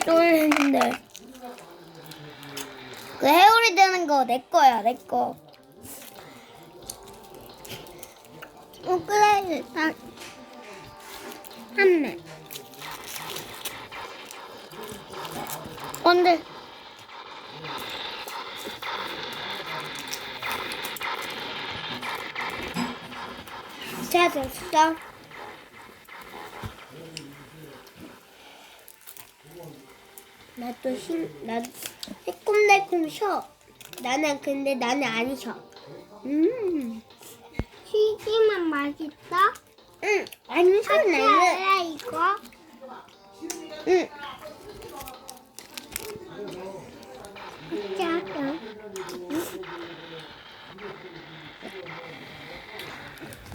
쫄리는데. 그 해오리 되는 거 내 거야, 내 거. 어, 그래, 일단. 한 매. 근데. 자, 됐어. 나도 심, 나 새콤달콤 쉬어. 나는 근데 나는 안 쉬어. 음. 쉬지만 맛있다. 응, 안 쉬어 나는. 이거. 응. 짜장.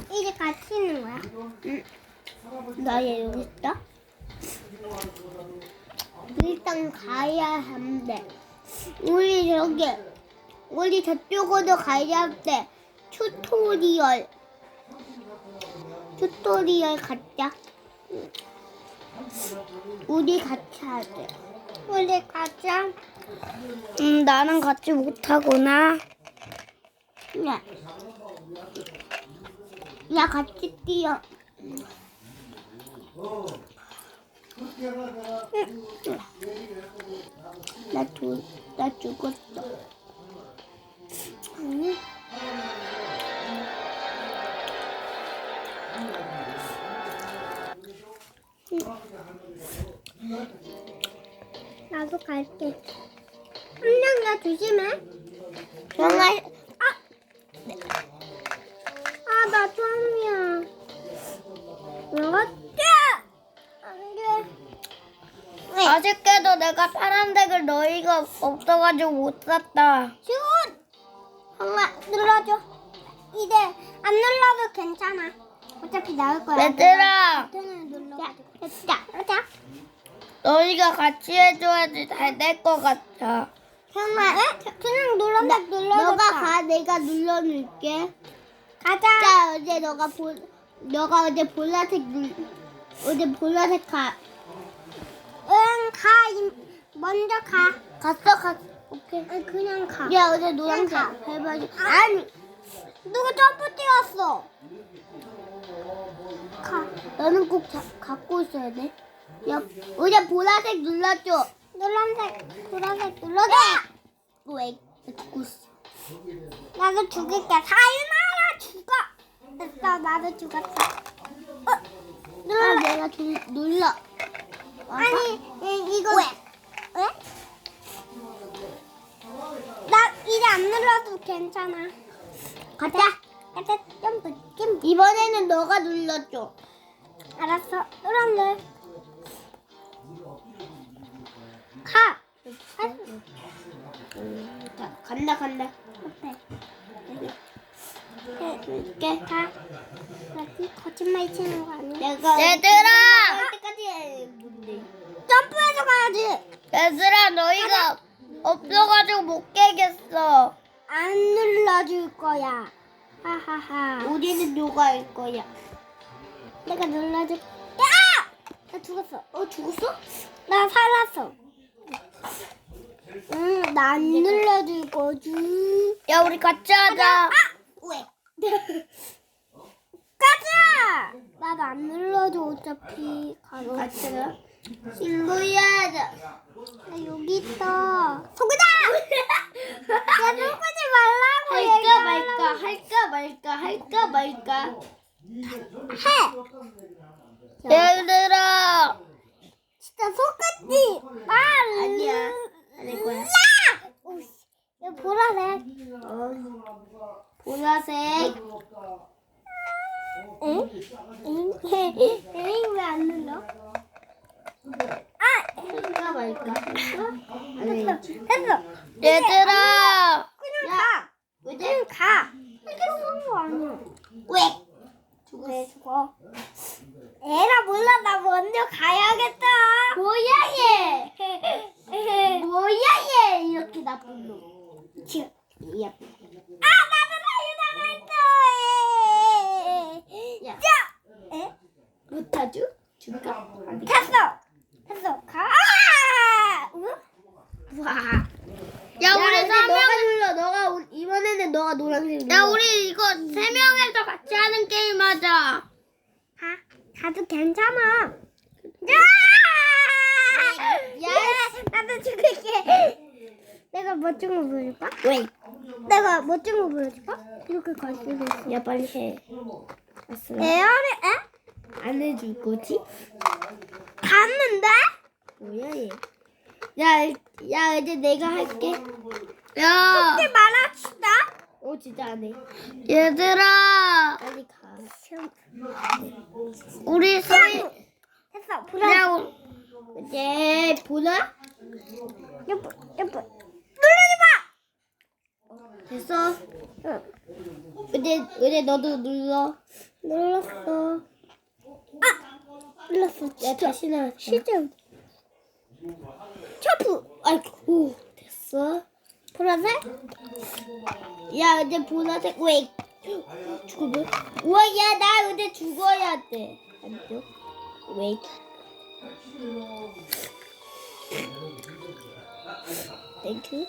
이제 같이 있는 거야? 응. 나얘 여기 있다. 일단 가야 한대. 우리 저기 우리 저쪽으로 가야 한대. 튜토리얼. 튜토리얼 가자. 우리 같이 하자. 우리 가자. 음, 나는 같이 못하구나. 야. 야, 같이 뛰어. 나 죽, 나 죽었어. 아니. 나도 갈게. 한명나 조심해. 정말. 아, 아, 나 처음이야. 내가 아쉽게도 내가 파란색을 너희가 없어가지고 못 샀다. 슛! 엄마 눌러줘. 이제 안 눌러도 괜찮아. 어차피 나올 거야. 얘들아. 버튼을. 됐다. 자. 너희가 같이 해줘야지 잘 될 것 같아. 형아, 그냥 눌렀다 눌러줬다. 너가 가, 내가 눌러줄게. 가자. 자, 어제 너가 보, 너가 어제 보라색 눌, 어제 보라색 가. 응, 가. 임- 먼저 가. 갔어, 갔어. 오케이. 아니, 그냥 가. 야, 어제 노란색. 해봐야지. 아니, 누가 점프 뛰었어? 가. 너는 꼭 자, 갖고 있어야 돼. 야, 어제 보라색 눌러줘. 노란색, 보라색 눌러줘. 왜? 나 죽고 있어. 나도 죽일게. 사유나라 죽어. 됐어, 나도 죽었어. 어, 눌러. 아, 내가 줄, 눌러. 아니, 이, 이거. 왜? 왜? 나 이제 안 눌러도 괜찮아. 가자. 가자, 점프, 점프. 이번에는 너가 눌러줘. 알았어, 노란색. 가. 가. 자, 간다, 간다. 앞에. 이렇게 가. 뭐지? 거짓말 치는 거 아니야? 내가 얘들아! 해, 뭔데? 점프해서 가야지. 얘들아, 너희가 없어가지고 못 깨겠어. 안 눌러줄 거야. 하하하. 우리는 누가 할 거야? 내가 눌러줄. 야! 나 죽었어. 어 죽었어? 나 살았어. 응, 나 안 눌러줄 거지. 야, 우리 같이 하자. 아! 왜? 가자! 나도 안 눌러줘, 어차피. 가로. 같이 가. 친구야. 나 여기 있어. 속이다! 야, 속이지 말라고. 할까 말까 할까 말까 할까 말까 해! 얘들아! 진짜 속았지? 아, 아니야 아닐 거야 야, 보라색. 보라색 응? 응? 응? 왜안 눌러? 아! 할까 말까 할까 됐어. 얘들아! 그냥 가. 그냥 가. 이렇게 쓰는 거 아니야. 왜? 왜 죽어? 에라 몰라 나 먼저 가야겠다. 뭐야 얘? 뭐야 얘? 이렇게 나쁜 놈. 지금. 야. 아 됐어! 됐어! 가. 응? 와. 야, 우리 근데 너가 사명 눌러. 너가 이번에는 너가 노란색. 야 눌러. 우리 이거 세 명에서 같이 하는 게임 하자. 아, 가. 가도 괜찮아. 야! 야, 예! 나도 죽을게. 내가 멋진 거 보여줄까? 왜? 내가 멋진 거 보여줄까? 이렇게 갈 수도 있어. 야 빨리 해. 에어리 에? 안 해줄 거지? 갔는데? 뭐야 얘? 야, 야 이제 내가 할게. 야. 하지 말합시다. 어 진짜 안 해. 얘들아, 빨리 가. 우리 사이 됐어. 불안. 야, 우- 이제 보나? 여보, 여보. 누르지 마. 됐어. 응. 이제 이제 너도 눌러. 눌렀어. 아, 눌렀어. 야 다시 나. 시즌. 샤프. 아이고 됐어. 보라색? 야 이제 보라색 왜? 죽으면? 우와 야 나 이제 죽어야 돼. 안 돼. 왜? 땡큐.